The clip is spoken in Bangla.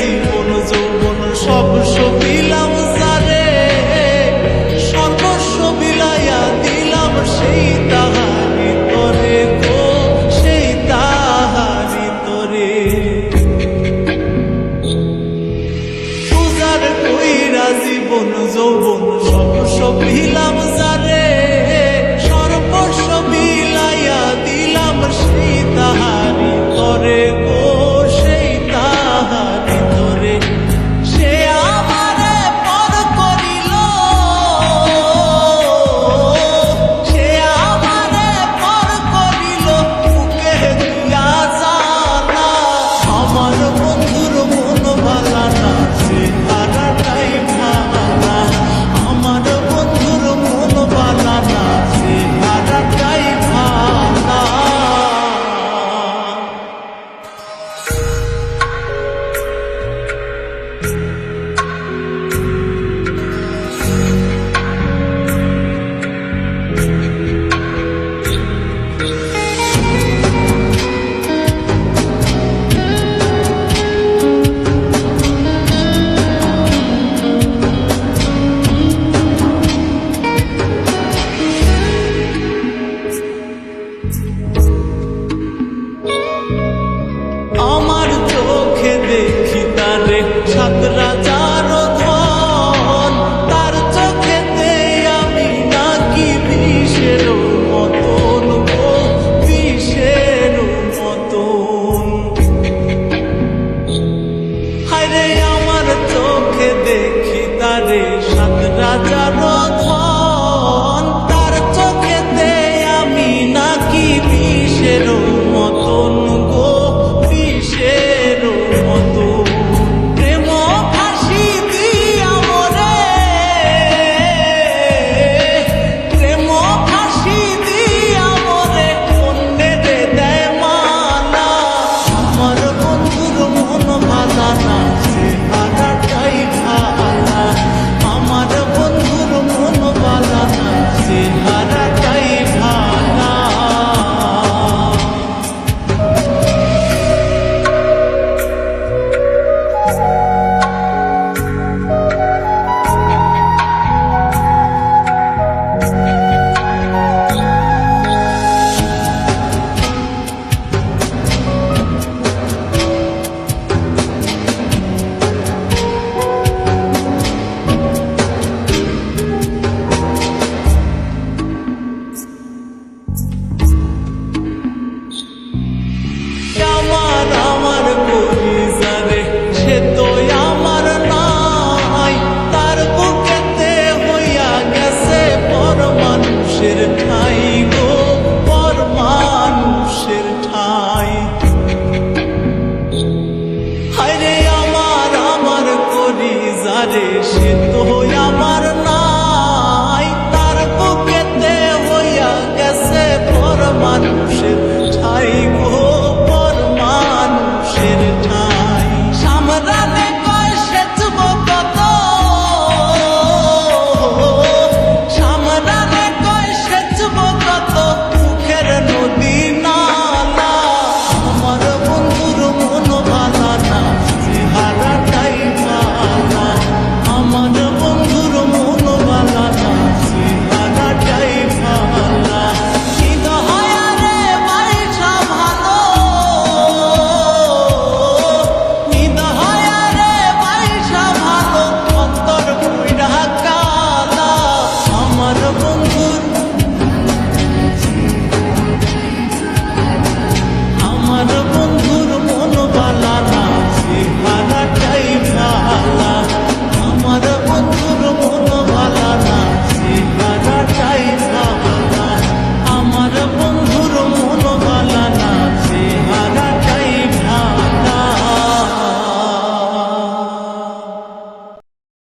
জীবন, যৌবন, সব সবিলাম সারে। সর্বস্ব বিলাইয়া দিলাম সেই তাহারি তরে গো, সেই তাহারি তরে। পূজার কইরা জীবন, যৌবন, সব সবিলাম tucked আছে সে তো আমার নাই তার বুকেতে হইয়া গেছে পর মানুষের ছাই গো।